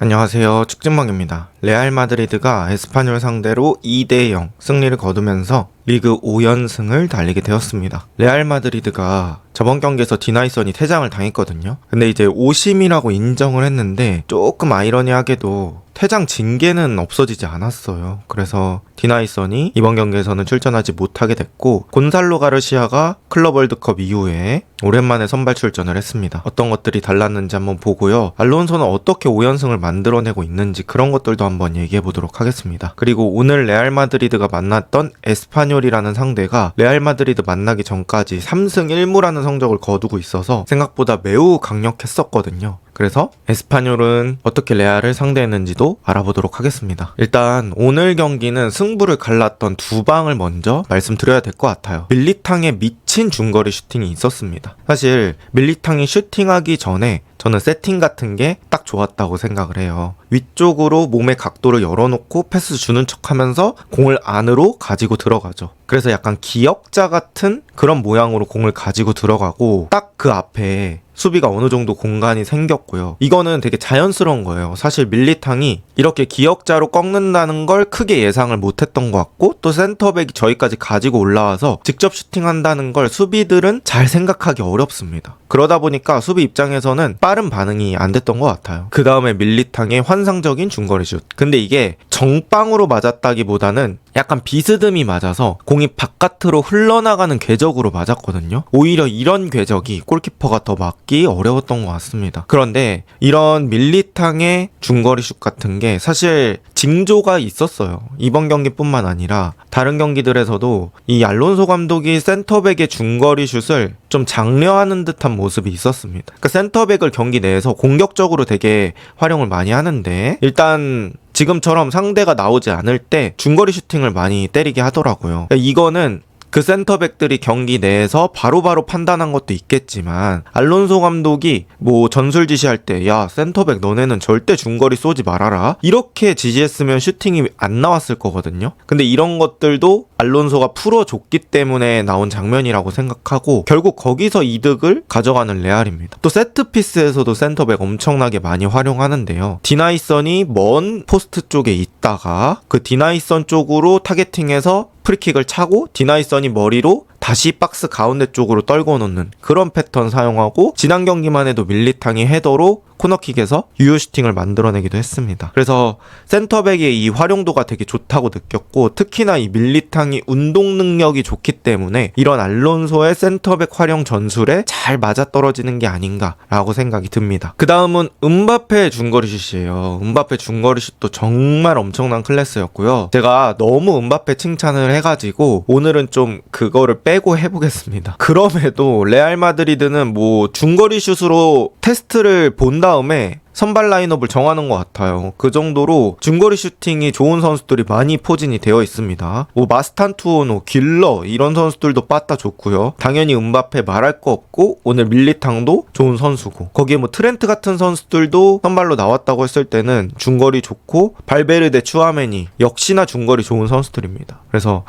안녕하세요. 축진망입니다. 레알 마드리드가 에스파뇰 상대로 2대 0 승리를 거두면서 리그 5연승을 달리게 되었습니다. 레알 마드리드가 저번 경기에서 디나이선이 퇴장을 당했거든요. 근데 이제 오심이라고 인정을 했는데 조금 아이러니하게도 퇴장 징계는 없어지지 않았어요. 그래서 디나이선이 이번 경기에서는 출전하지 못하게 됐고 곤살로 가르시아가 클럽 월드컵 이후에 오랜만에 선발 출전을 했습니다. 어떤 것들이 달랐는지 한번 보고요. 알론소는 어떻게 5연승을 만들어내고 있는지 그런 것들도 한번 얘기해 보도록 하겠습니다. 그리고 오늘 레알 마드리드가 만났던 에스파뇰 이라는 상대가 레알 마드리드 만나기 전까지 3승 1무라는 성적을 거두고 있어서 생각보다 매우 강력했었거든요. 그래서 에스파뇰은 어떻게 레알을 상대했는지도 알아보도록 하겠습니다. 일단 오늘 경기는 승부를 갈랐던 두 방을 먼저 말씀드려야 될 것 같아요. 밀리탕에 미친 중거리 슈팅이 있었습니다. 사실 밀리탕이 슈팅하기 전에 저는 세팅 같은 게 딱 좋았다고 생각을 해요. 위쪽으로 몸의 각도를 열어놓고 패스 주는 척 하면서 공을 안으로 가지고 들어가죠. 그래서 약간 기역자 같은 그런 모양으로 공을 가지고 들어가고 딱 그 앞에 수비가 어느 정도 공간이 생겼고요. 이거는 되게 자연스러운 거예요. 사실 밀리탕이 이렇게 기역자로 꺾는다는 걸 크게 예상을 못했던 것 같고 또 센터백이 저희까지 가지고 올라와서 직접 슈팅한다는 걸 수비들은 잘 생각하기 어렵습니다. 그러다 보니까 수비 입장에서는 빠른 반응이 안 됐던 것 같아요. 그 다음에 밀리탕의 환상적인 중거리 슛. 근데 이게 정빵으로 맞았다기보다는 약간 비스듬히 맞아서 공이 바깥으로 흘러나가는 궤적으로 맞았거든요. 오히려 이런 궤적이 골키퍼가 더 막기 어려웠던 것 같습니다. 그런데 이런 밀리탕의 중거리 슛 같은 게 사실 징조가 있었어요. 이번 경기뿐만 아니라 다른 경기들에서도 이 알론소 감독이 센터백의 중거리 슛을 좀 장려하는 듯한 모습이 있었습니다. 그러니까 센터백을 경기 내에서 공격적으로 되게 활용을 많이 하는데 일단 지금처럼 상대가 나오지 않을 때 중거리 슈팅을 많이 때리게 하더라고요. 그러니까 이거는 그 센터백들이 경기 내에서 바로 바로 판단한 것도 있겠지만 알론소 감독이 뭐 전술 지시할 때 야 센터백 너네는 절대 중거리 쏘지 말아라. 이렇게 지시했으면 슈팅이 안 나왔을 거거든요. 근데 이런 것들도 알론소가 풀어줬기 때문에 나온 장면이라고 생각하고 결국 거기서 이득을 가져가는 레알입니다. 또 세트피스에서도 센터백 엄청나게 많이 활용하는데요. 디나이선이 먼 포스트 쪽에 있다가 그 디나이선 쪽으로 타겟팅해서 프리킥을 차고 디나이선이 머리로 다시 박스 가운데 쪽으로 떨궈 놓는 그런 패턴 사용하고 지난 경기만 해도 밀리탕이 헤더로 코너킥에서 유효 슈팅을 만들어내기도 했습니다. 그래서 센터백의 이 활용도가 되게 좋다고 느꼈고 특히나 이 밀리탕이 운동 능력이 좋기 때문에 이런 알론소의 센터백 활용 전술에 잘 맞아떨어지는 게 아닌가라고 생각이 듭니다. 그 다음은 음바페 중거리 슛이에요. 음바페 중거리 슛도 정말 엄청난 클래스였고요. 제가 너무 음바페 칭찬을 해가지고 오늘은 좀 그거를 빼고 해보겠습니다. 그럼에도 레알 마드리드는 뭐 중거리 슛으로 테스트를 본 다음에 선발 라인업을 정하는 것 같아요. 그 정도로 중거리 슈팅이 좋은 선수들이 많이 포진이 되어 있습니다. 뭐 마스탄투오노, 길러 이런 선수들도 빠따 좋고요. 당연히 음바페 말할 거 없고 오늘 밀리탕도 좋은 선수고 거기에 뭐 트렌트 같은 선수들도 선발로 나왔다고 했을 때는 중거리 좋고 발베르데 추아메니 역시나 중거리 좋은 선수들입니다. 그래서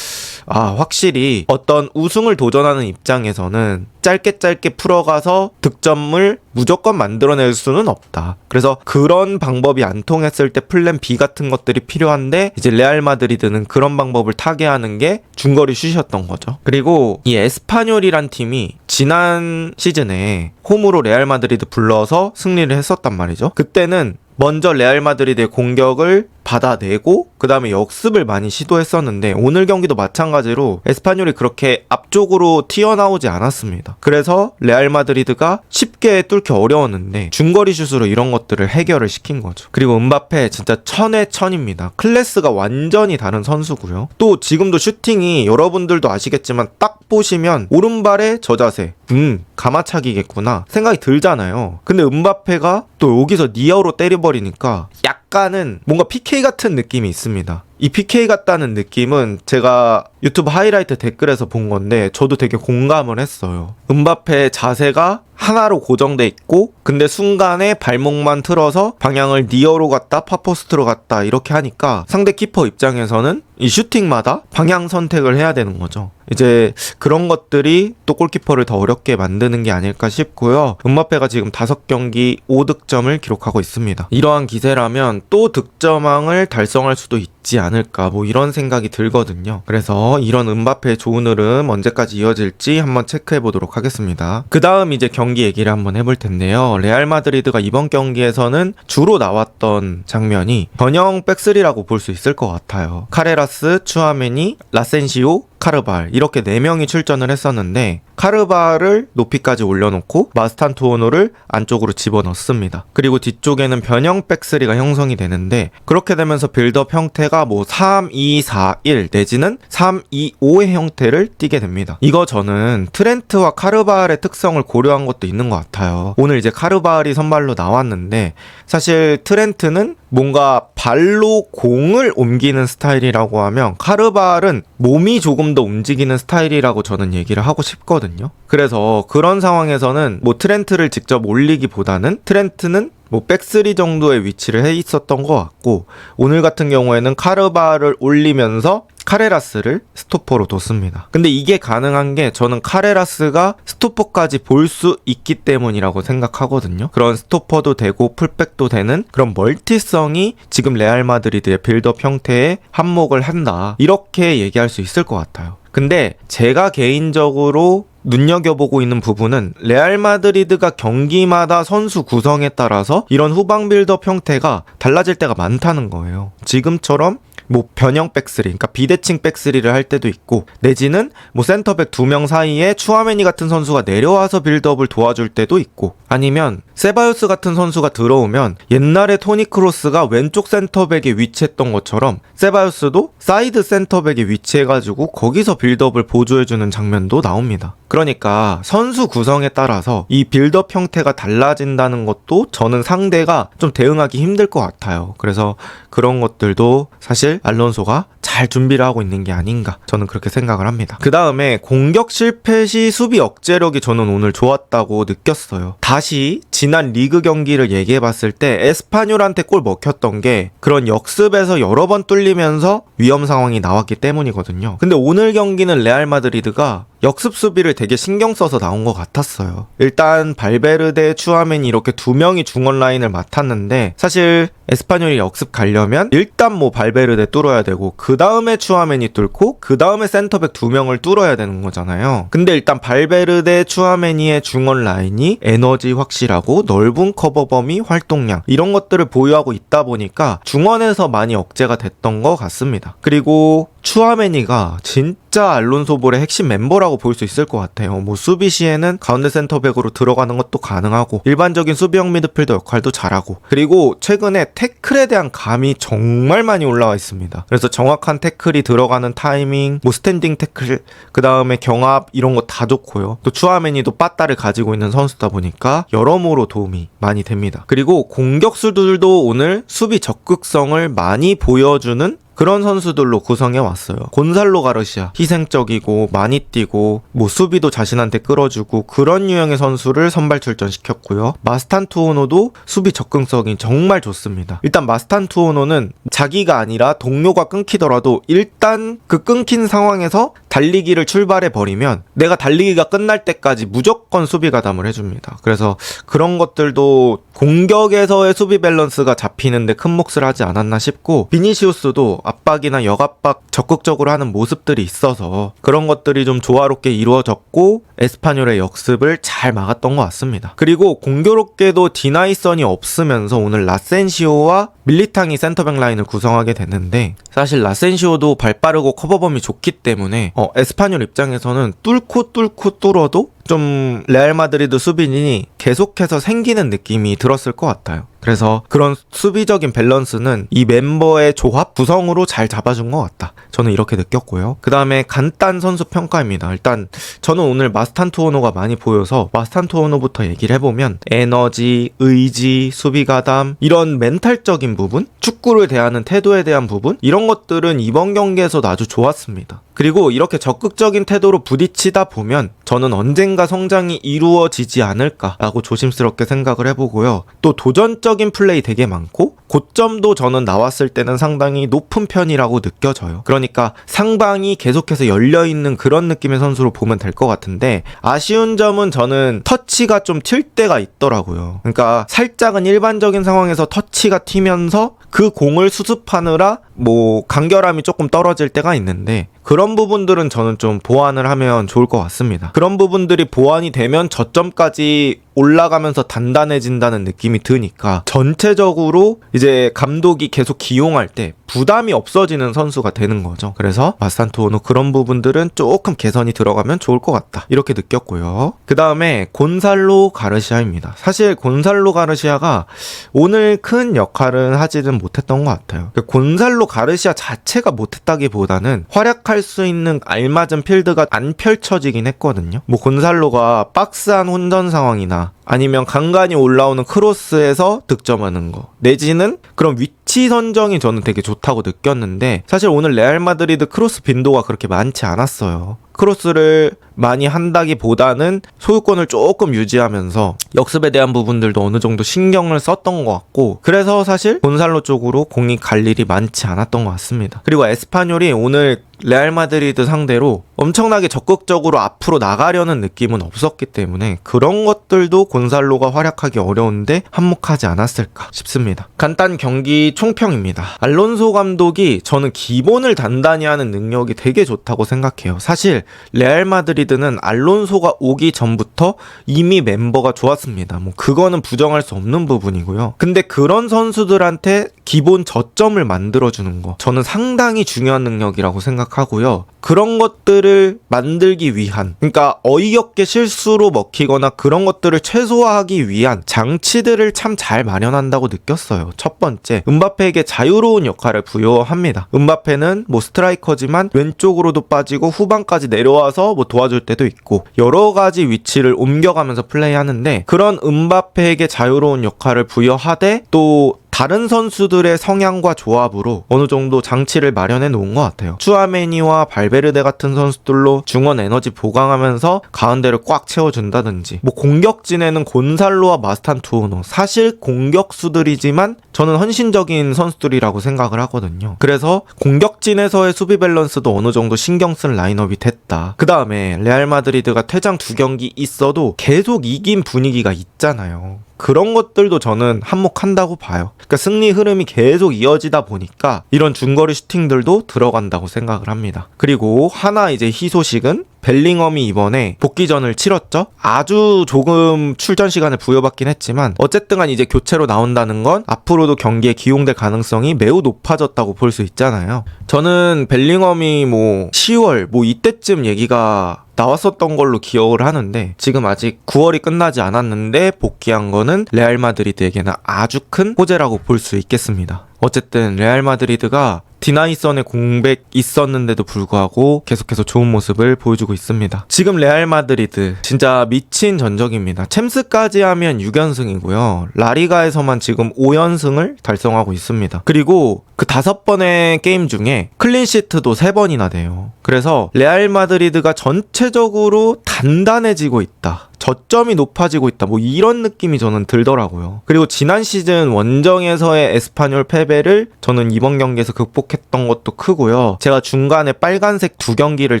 아 확실히 어떤 우승을 도전하는 입장에서는 짧게 짧게 풀어가서 득점을 무조건 만들어낼 수는 없다. 그래서 그런 방법이 안 통했을 때 플랜 B 같은 것들이 필요한데 이제 레알 마드리드는 그런 방법을 타개하는 게 중거리 슛이었던 거죠. 그리고 이 에스파뇰이란 팀이 지난 시즌에 홈으로 레알 마드리드 불러서 승리를 했었단 말이죠. 그때는 먼저 레알 마드리드의 공격을 받아내고 그 다음에 역습을 많이 시도했었는데 오늘 경기도 마찬가지로 에스파뇰이 그렇게 앞쪽으로 튀어나오지 않았습니다. 그래서 레알 마드리드가 쉽게 뚫기 어려웠는데 중거리 슛으로 이런 것들을 해결을 시킨 거죠. 그리고 음바페 진짜 천의 천입니다. 클래스가 완전히 다른 선수고요. 또 지금도 슈팅이 여러분들도 아시겠지만 딱 보시면 오른발의 저 자세 음 가마차기겠구나 생각이 들잖아요. 근데 음바페가 또 여기서 니어로 때려버리니까 약간은 뭔가 PK 같은 느낌이 있습니다. 이 PK 같다는 느낌은 제가 유튜브 하이라이트 댓글에서 본 건데 저도 되게 공감을 했어요. 음바페 자세가 하나로 고정돼 있고 근데 순간에 발목만 틀어서 방향을 니어로 갔다 파포스트로 갔다 이렇게 하니까 상대 키퍼 입장에서는 이 슈팅마다 방향 선택을 해야 되는 거죠. 이제 그런 것들이 또 골키퍼를 더 어렵게 만드는 게 아닐까 싶고요. 음바페가 지금 5경기 5득점을 기록하고 있습니다. 이러한 기세라면 또 득점왕을 달성할 수도 있지 않을까 뭐 이런 생각이 들거든요. 그래서 이런 음바페의 좋은 흐름 언제까지 이어질지 한번 체크해 보도록 하겠습니다. 그 다음 이제 경기 얘기를 한번 해볼 텐데요. 레알 마드리드가 이번 경기에서는 주로 나왔던 장면이 전형 백스리라고 볼 수 있을 것 같아요. 카레라스, 추아메니, 라센시오, 카르발 이렇게 4명이 출전을 했었는데 카르발을 높이까지 올려놓고 마스탄투오노를 안쪽으로 집어넣습니다. 그리고 뒤쪽에는 변형 백스리가 형성이 되는데 그렇게 되면서 빌드업 형태가 뭐 3, 2, 4, 1 내지는 3, 2, 5의 형태를 띠게 됩니다. 이거 저는 트렌트와 카르발의 특성을 고려한 것도 있는 것 같아요. 오늘 이제 카르발이 선발로 나왔는데 사실 트렌트는 뭔가 발로 공을 옮기는 스타일이라고 하면 카르발은 몸이 조금 더 움직이는 스타일이라고 저는 얘기를 하고 싶 거든요. 그래서 그런 상황에서는 뭐 트렌트를 직접 올리기보다는 트렌트는 뭐 백스리 정도의 위치를 해 있었던 것 같고 오늘 같은 경우에는 카르바를 올리면서 카레라스를 스토퍼로 뒀습니다. 근데 이게 가능한 게 저는 카레라스가 스토퍼까지 볼 수 있기 때문이라고 생각하거든요. 그런 스토퍼도 되고 풀백도 되는 그런 멀티성이 지금 레알 마드리드의 빌드업 형태에 한몫을 한다. 이렇게 얘기할 수 있을 것 같아요. 근데 제가 개인적으로 눈여겨보고 있는 부분은 레알 마드리드가 경기마다 선수 구성에 따라서 이런 후방 빌드업 형태가 달라질 때가 많다는 거예요. 지금처럼 뭐 변형 백스리, 그러니까 비대칭 백스리를 할 때도 있고 내지는 뭐 센터백 두 명 사이에 추아메니 같은 선수가 내려와서 빌드업을 도와줄 때도 있고 아니면 세바요스 같은 선수가 들어오면 옛날에 토니 크로스가 왼쪽 센터백에 위치했던 것처럼 세바요스도 사이드 센터백에 위치해가지고 거기서 빌드업을 보조해주는 장면도 나옵니다. 그러니까 선수 구성에 따라서 이 빌드업 형태가 달라진다는 것도 저는 상대가 좀 대응하기 힘들 것 같아요. 그래서 그런 것들도 사실 알론소가 잘 준비를 하고 있는 게 아닌가 저는 그렇게 생각을 합니다. 그 다음에 공격 실패 시 수비 억제력이 저는 오늘 좋았다고 느꼈어요. 다시 지난 리그 경기를 얘기해 봤을 때 에스파뇰한테 골 먹혔던 게 그런 역습에서 여러 번 뚫리면서 위험 상황이 나왔기 때문이거든요. 근데 오늘 경기는 레알 마드리드가 역습 수비를 되게 신경 써서 나온 것 같았어요. 일단 발베르데, 추아멘이 이렇게 두 명이 중원 라인을 맡았는데 사실 에스파뇰이 역습 가려면 일단 뭐 발베르데 뚫어야 되고 그 다음에 추아멘이 뚫고 그 다음에 센터백 두 명을 뚫어야 되는 거잖아요. 근데 일단 발베르데, 추아메니의 중원 라인이 에너지 확실하고 넓은 커버 범위, 활동량 이런 것들을 보유하고 있다 보니까 중원에서 많이 억제가 됐던 것 같습니다. 그리고 추아메니가 진짜 알론소볼의 핵심 멤버라고 볼 수 있을 것 같아요. 뭐 수비 시에는 가운데 센터백으로 들어가는 것도 가능하고 일반적인 수비형 미드필더 역할도 잘하고 그리고 최근에 태클에 대한 감이 정말 많이 올라와 있습니다. 그래서 정확한 태클이 들어가는 타이밍, 뭐 스탠딩 태클, 그 다음에 경합 이런 거 다 좋고요. 또 추아메니도 빠따를 가지고 있는 선수다 보니까 여러모로 도움이 많이 됩니다. 그리고 공격수들도 오늘 수비 적극성을 많이 보여주는 그런 선수들로 구성해 왔어요. 곤살로 가르시아 희생적이고 많이 뛰고 뭐 수비도 자신한테 끌어주고 그런 유형의 선수를 선발 출전시켰고요. 마스탄 투오노도 수비 접근성이 정말 좋습니다. 일단 마스탄 투오노는 자기가 아니라 동료가 끊기더라도 일단 그 끊긴 상황에서 달리기를 출발해 버리면 내가 달리기가 끝날 때까지 무조건 수비 가담을 해줍니다. 그래서 그런 것들도 공격에서의 수비 밸런스가 잡히는데 큰 몫을 하지 않았나 싶고 비니시우스도 압박이나 역압박 적극적으로 하는 모습들이 있어서 그런 것들이 좀 조화롭게 이루어졌고 에스파뇰의 역습을 잘 막았던 것 같습니다. 그리고 공교롭게도 디나이선이 없으면서 오늘 라센시오와 밀리탕이 센터백 라인을 구성하게 됐는데 사실 라센시오도 발 빠르고 커버범이 좋기 때문에 어, 에스파뇰 입장에서는 뚫고 뚫고 뚫어도 좀 레알 마드리드 수비진이 계속해서 생기는 느낌이 들었을 것 같아요. 그래서 그런 수비적인 밸런스는 이 멤버의 조합 구성으로 잘 잡아준 것 같다. 저는 이렇게 느꼈고요. 그 다음에 간단 선수 평가입니다. 일단 저는 오늘 마스탄 투오노가 많이 보여서 마스탄 투오노부터 얘기를 해보면 에너지, 의지, 수비 가담 이런 멘탈적인 부분, 축구를 대하는 태도에 대한 부분 이런 것들은 이번 경기에서도 아주 좋았습니다. 그리고 이렇게 적극적인 태도로 부딪히다 보면 저는 언젠가 성장이 이루어지지 않을까라고 조심스럽게 생각을 해보고요. 또 도전적인 플레이 되게 많고 고점도 저는 나왔을 때는 상당히 높은 편이라고 느껴져요. 그러니까 상방이 계속해서 열려있는 그런 느낌의 선수로 보면 될 것 같은데 아쉬운 점은 저는 터치가 좀 튈 때가 있더라고요. 그러니까 살짝은 일반적인 상황에서 터치가 튀면서 그 공을 수습하느라 뭐 간결함이 조금 떨어질 때가 있는데 그런 부분들은 저는 좀 보완을 하면 좋을 것 같습니다. 그런 부분들이 보완이 되면 저점까지 올라가면서 단단해진다는 느낌이 드니까 전체적으로 이제 감독이 계속 기용할 때 부담이 없어지는 선수가 되는 거죠. 그래서 마산토노 그런 부분들은 조금 개선이 들어가면 좋을 것 같다. 이렇게 느꼈고요. 그 다음에 곤살로 가르시아입니다. 사실 곤살로 가르시아가 오늘 큰 역할은 하지는 못했던 것 같아요. 그 곤살로 가르시아 자체가 못했다기보다는 활약할 수 있는 알맞은 필드가 안 펼쳐지긴 했거든요. 뭐 곤살로가 박스한 혼전 상황이나 아니면 간간히 올라오는 크로스에서 득점하는 거 내지는 그런 위 치 선정이 저는 되게 좋다고 느꼈는데 사실 오늘 레알 마드리드 크로스 빈도가 그렇게 많지 않았어요. 크로스를 많이 한다기보다는 소유권을 조금 유지하면서 역습에 대한 부분들도 어느 정도 신경을 썼던 것 같고 그래서 사실 본살로 쪽으로 공이 갈 일이 많지 않았던 것 같습니다. 그리고 에스파뇰이 오늘 레알 마드리드 상대로 엄청나게 적극적으로 앞으로 나가려는 느낌은 없었기 때문에 그런 것들도 곤살로가 활약하기 어려운데 한몫하지 않았을까 싶습니다. 간단 경기 총평입니다. 알론소 감독이 저는 기본을 단단히 하는 능력이 되게 좋다고 생각해요. 사실 레알 마드리드는 알론소가 오기 전부터 이미 멤버가 좋았습니다. 뭐 그거는 부정할 수 없는 부분이고요. 근데 그런 선수들한테 기본 저점을 만들어주는 거 저는 상당히 중요한 능력이라고 생각하고요. 그런 것들을 만들기 위한 그러니까 어이없게 실수로 먹히거나 그런 것들을 최소화하기 위한 장치들을 참 잘 마련한다고 느꼈어요. 첫 번째, 은바페에게 자유로운 역할을 부여합니다. 은바페는 뭐 스트라이커지만 왼쪽으로도 빠지고 후방까지 내 려와서 뭐 도와줄 때도 있고 여러 가지 위치를 옮겨가면서 플레이하는데 그런 은바페에게 자유로운 역할을 부여하되 또 다른 선수들의 성향과 조합으로 어느 정도 장치를 마련해 놓은 것 같아요. 추아메니와 발베르데 같은 선수들로 중원 에너지 보강하면서 가운데를 꽉 채워준다든지 뭐 공격진에는 곤살로와 마스탄 투오노 사실 공격수들이지만 저는 헌신적인 선수들이라고 생각을 하거든요. 그래서 공격진에서의 수비 밸런스도 어느 정도 신경 쓴 라인업이 됐다. 그 다음에 레알 마드리드가 퇴장 두 경기 있어도 계속 이긴 분위기가 있잖아요. 그런 것들도 저는 한몫한다고 봐요. 그러니까 승리 흐름이 계속 이어지다 보니까 이런 중거리 슈팅들도 들어간다고 생각을 합니다. 그리고 하나 이제 희소식은 벨링엄이 이번에 복귀전을 치렀죠. 아주 조금 출전 시간을 부여받긴 했지만 어쨌든 간 이제 교체로 나온다는 건 앞으로도 경기에 기용될 가능성이 매우 높아졌다고 볼 수 있잖아요. 저는 벨링엄이 뭐 10월 뭐 이때쯤 얘기가 나왔었던 걸로 기억을 하는데 지금 아직 9월이 끝나지 않았는데 복귀한 거는 레알 마드리드에게는 아주 큰 호재라고 볼 수 있겠습니다. 어쨌든 레알 마드리드가 디나이선의 공백 있었는데도 불구하고 계속해서 좋은 모습을 보여주고 있습니다. 지금 레알 마드리드 진짜 미친 전적입니다. 챔스까지 하면 6연승이고요. 라리가에서만 지금 5연승을 달성하고 있습니다. 그리고 그 다섯 번의 게임 중에 클린시트도 세 번이나 돼요. 그래서 레알 마드리드가 전체적으로 단단해지고 있다. 저점이 높아지고 있다. 뭐 이런 느낌이 저는 들더라고요. 그리고 지난 시즌 원정에서의 에스파뇰 패배를 저는 이번 경기에서 극복했던 것도 크고요. 제가 중간에 빨간색 두 경기를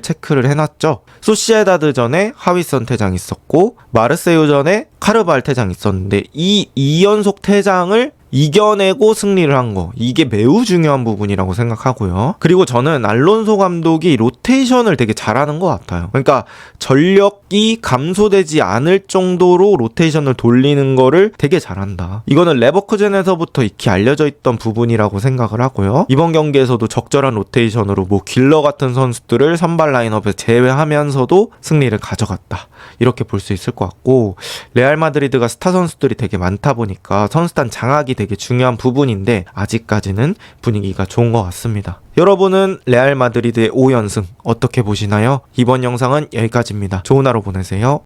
체크를 해놨죠. 소시에다드 전에 하위선 퇴장 있었고 마르세유 전에 카르발 퇴장 있었는데 이 2연속 퇴장을 이겨내고 승리를 한 거. 이게 매우 중요한 부분이라고 생각하고요. 그리고 저는 알론소 감독이 로테이션을 되게 잘하는 것 같아요. 그러니까 전력이 감소되지 않을 정도로 로테이션을 돌리는 거를 되게 잘한다. 이거는 레버쿠젠에서부터 익히 알려져 있던 부분이라고 생각을 하고요. 이번 경기에서도 적절한 로테이션으로 뭐 길러 같은 선수들을 선발 라인업에 제외하면서도 승리를 가져갔다. 이렇게 볼 수 있을 것 같고 레알 마드리드가 스타 선수들이 되게 많다 보니까 선수단 장악이 되게 중요한 부분인데 아직까지는 분위기가 좋은 것 같습니다. 여러분은 레알 마드리드의 5연승 어떻게 보시나요? 이번 영상은 여기까지입니다. 좋은 하루 보내세요.